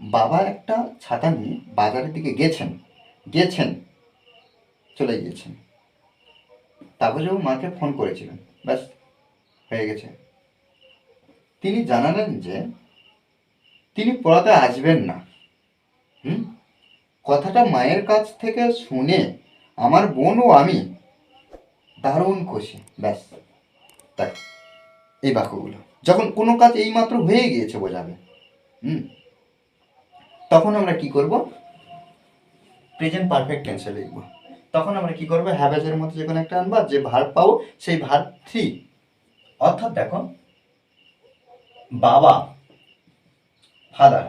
বাবা একটা ছাতা নিয়ে বাজারের দিকে গেছেন গেছেন, চলে গিয়েছেন। তাপসবাবু মাকে ফোন করেছিলেন, ব্যাস, হয়ে গেছে। তিনি জানালেন যে, তিনি পড়াতে আসবেন না। হুম? কথাটা মায়ের কাছ থেকে শুনে আমার বোন ও আমি দারুণ খুশি, ব্যাস। তাই, এই বাক্যগুলো। যখন কোনো কাজ এইমাত্র হয়ে গিয়েছে বোঝাবে, হুম? তখন আমরা কি করব? প্রেজেন্ট পারফেক্ট টেন্সে লিখব। তখন আমরা কি করব? হ্যাভেজের মধ্যে যে কোনো একটা আনবা, যে ভার্ব পাবো, সেই ভার্ব থ্রি অর্থাৎ দেখো, বাবা ফাদার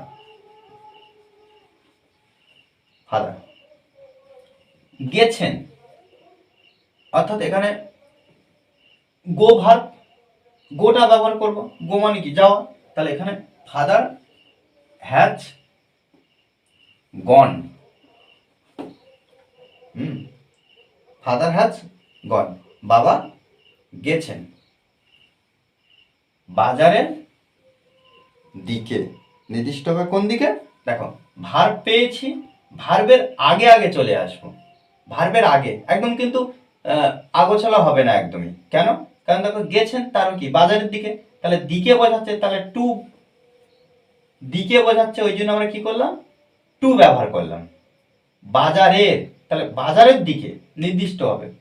ফাদার গেছেন। অর্থাৎ এখানে গো ভার্ব গোটা ব্যবহার করব। গো মানে কি? যাওয়া। তাহলে এখানে father has gone hmm? Father has gone বাবা গেছেন। বাজারের দিকে। নির্দিষ্ট হবে কোন দিকে? দেখো, ভার পেয়েছি, ভার্বের আগে আগে চলে আসব। ভার্বের আগে, একদম কিন্তু আগোছালা হবে না একদমই। কেন? কারণ দেখো, গেছেন তারও কি? বাজারের দিকে। তাহলে দিকে বোঝাচ্ছে, তাহলে টু দিকে বোঝাচ্ছে, ওই জন্য আমরা কি করলাম? টু ব্যবহার করলাম। বাজারের, তাহলে বাজারের দিকে নির্দিষ্ট হবে।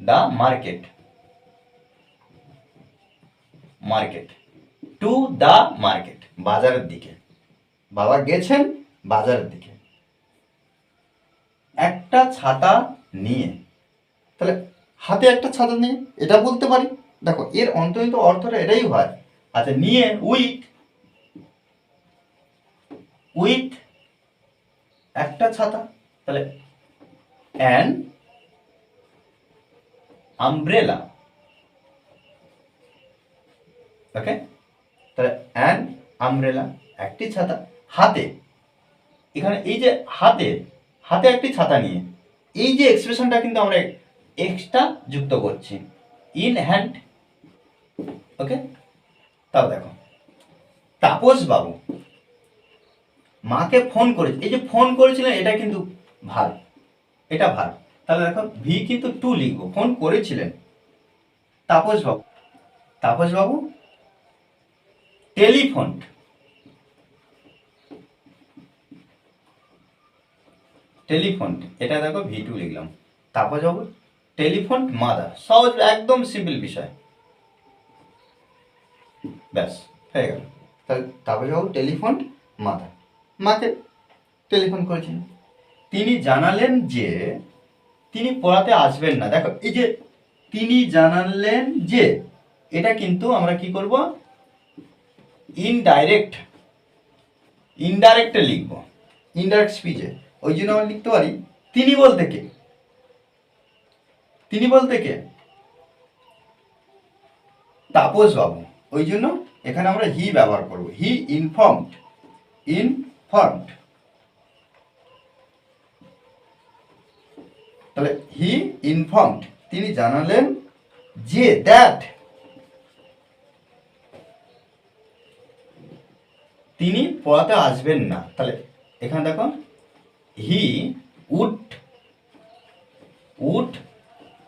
The market. Market. To the market. বাজারের দিকে। বাবা গেছেন বাজারের দিকে। একটা ছাতা নিয়ে। তাহলে হাতে একটা ছাতা নিয়ে, এটা বলতে পারি? দেখো, এর অন্তরিত অর্থটা এটাই হয়। আচ্ছা নিয়ে উইথ উইথ একটা ছাতা, তাহলে অ্যান আমব্রেলা ওকে তাহলে অ্যান আমব্রেলা একটি ছাতা, হাতে, এখানে এই যে হাতে হাতে একটি ছাতা নিয়ে, এই যে এক্সপ্রেশনটা কিন্তু আমরা এক্সট্রা যুক্ত করছি ইন হ্যান্ড ওকে তাও দেখো তাপস বাবু মাকে ফোন করে এই যে ফোন করেছিলেন, এটা কিন্তু ভালো এটা ভালো তাহলে দেখো, ভি কিন্তু টু লিখব। ফোন করেছিলেন। তাপস বাবু তাপস বাবু টেলিফোন। টেলিফোন। এটা দেখো, ভি টু লিখলাম। তাপস বাবু টেলিফোন মাদার। সহজ, একদম সিম্পল বিষয়। ব্যাস, হয়ে গেল। তাহলে তাপস বাবু টেলিফোন মাদার। মাকে টেলিফোন করেছেন। তিনি জানালেন যে, তিনি পড়াতে আসবেন না। দেখো, এই যে তিনি জানালেন যে, এটা কিন্তু আমরা কি করব? ইনডাইরেক্ট ইনডাইরেক্টে লিখব। ইনডাইরেক্ট স্পিচে ওই জন্য আমরা লিখতে পারি, তিনি বলতে কে? তিনি বলতে কে? তাপস বাবু ওই জন্য এখানে আমরা হি ব্যবহার করব। হি ইনফর্মড ইনফর্মড তাহলে হি ইনফর্মড, তিনি জানালেন যে দ্যাট তিনি পড়াতে আসবেন না। তাহলে এখানে দেখো, he would would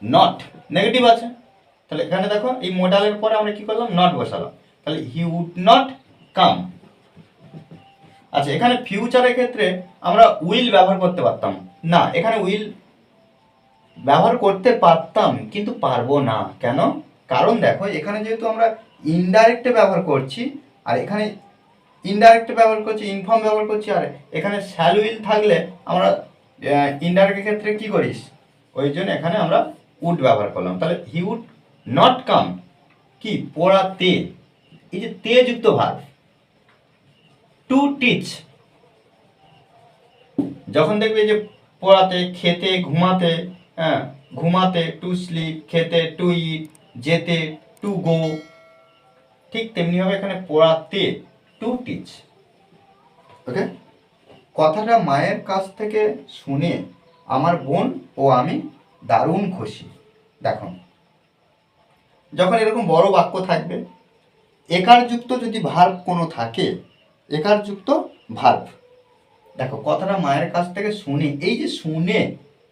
not. Negative আছে। তাহলে এখানে দেখো, এই মোডালের পরে আমরা কি করলাম? নট বসালাম। তাহলে হি উড নট কাম। আচ্ছা এখানে ফিউচারের ক্ষেত্রে আমরা উইল ব্যবহার করতে পারতাম। না, এখানে উইল ব্যবহার করতে পারতাম, কিন্তু পারব না। কেন? কারণ দেখো, এখানে যেহেতু আমরা ইনডাইরেক্টে ব্যবহার করছি, আর এখানে ইনডাইরেক্টে ব্যবহার করছি ইনফর্ম ব্যবহার করছি, আর এখানে শ্যাল উইল থাকলে আমরা ইনডাইরেক্টের ক্ষেত্রে কি করিস? ওই জন্য এখানে আমরা উড ব্যবহার করলাম। তাহলে হি উড নট কাম কি? পড়াতে এই যে তে যুক্ত ভাব টু টিচ যখন দেখবে যে পড়াতে, খেতে, ঘুমাতে হ্যাঁ ঘুমাতে টু স্লিপ খেতে টু ইট যেতে টু গো ঠিক তেমনিভাবে এখানে পড়াতে টু টিচ ওকে কথাটা মায়ের কাছ থেকে শুনে আমার বোন ও আমি দারুণ খুশি। দেখো যখন এরকম বড় বাক্য থাকবে, একার যুক্ত যদি ভার্ব কোনো থাকে একার যুক্ত ভার্ব দেখো, কথাটা মায়ের কাছ থেকে শুনে, এই যে শুনে,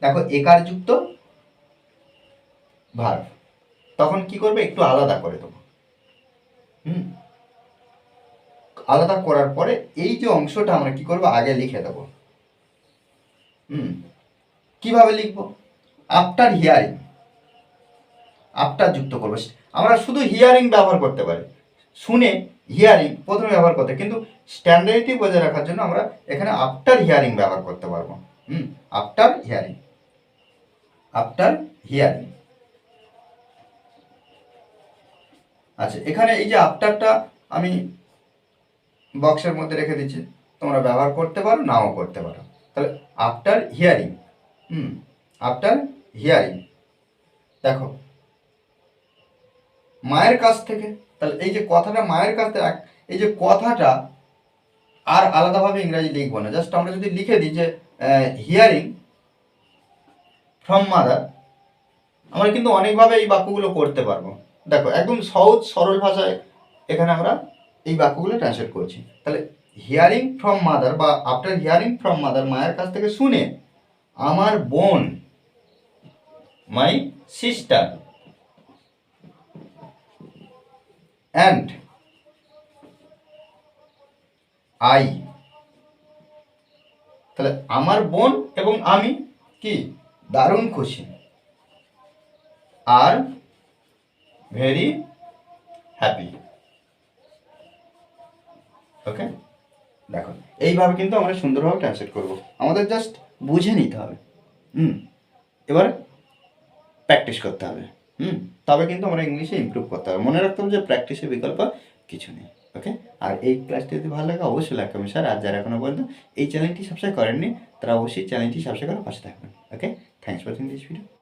দেখো একার যুক্ত ভার্ব তখন কি করবে? একটু আলাদা করে দেবো। হুম? আলাদা করার পরে এই যে অংশটা আমরা কি করব? আগে লিখে দেবো। হুম? কীভাবে লিখব? আফটার হিয়ারিং আফটার যুক্ত করব। আমরা শুধু হিয়ারিং ব্যবহার করতে পারি। শুনে হিয়ারিং প্রথমে ব্যবহার করতে, কিন্তু স্ট্যান্ডার্ডিটি বজায় রাখার জন্য আমরা এখানে আফটার হিয়ারিং ব্যবহার করতে পারব। Hmm after hearing after hearing আচ্ছা এখানে এই যে আফটারটা আমি বক্সের মধ্যে রেখে দিচ্ছি, তোমরা ব্যবহার করতে পারো, নাও করতে পারো। তাহলে after hearing hmm after hearing দেখো, মায়ের কাছ থেকে তাহলে এই যে কথাটা মায়ের কাছ এই যে কথাটা আর আলাদাভাবে ইংরাজি লিখব না। জাস্ট আমরা যদি লিখে দিই যে হিয়ারিং ফ্রম মাদার আমরা কিন্তু অনেকভাবে এই বাক্যগুলো করতে পারব। দেখো, একদম সহজ, সরল ভাষায় এখানে আমরা এই বাক্যগুলো ট্রান্সলেট করছি। তাহলে হিয়ারিং ফ্রম মাদার বা আফটার হিয়ারিং ফ্রম মাদার মায়ের কাছ থেকে শুনে আমার বোন মাই সিস্টার অ্যান্ড আই তাহলে আমার বোন এবং আমি কি? দারুণ খুশি আর ভেরি হ্যাপি ওকে দেখো, এইভাবে কিন্তু আমরা সুন্দরভাবে ট্রান্সলেট করব। আমাদের জাস্ট বুঝে নিতে হবে। হুম? এবার প্র্যাকটিস করতে হবে। হুম? তবে কিন্তু আমরা ইংলিশে ইম্প্রুভ করতে হবে মনে রাখতাম যে প্র্যাকটিসের বিকল্প কিছু নেই ওকে আর এই ক্লাসটি যদি ভালো লাগে, অবশ্যই লাইক আমি স্যার আর যারা এখনও বলতো এই চ্যানেলটি সাবস্ক্রাইব করেননি, তারা অবশ্যই চ্যানেলটি সাবস্ক্রাইব করে পাশে থাকবেন okay thanks for this video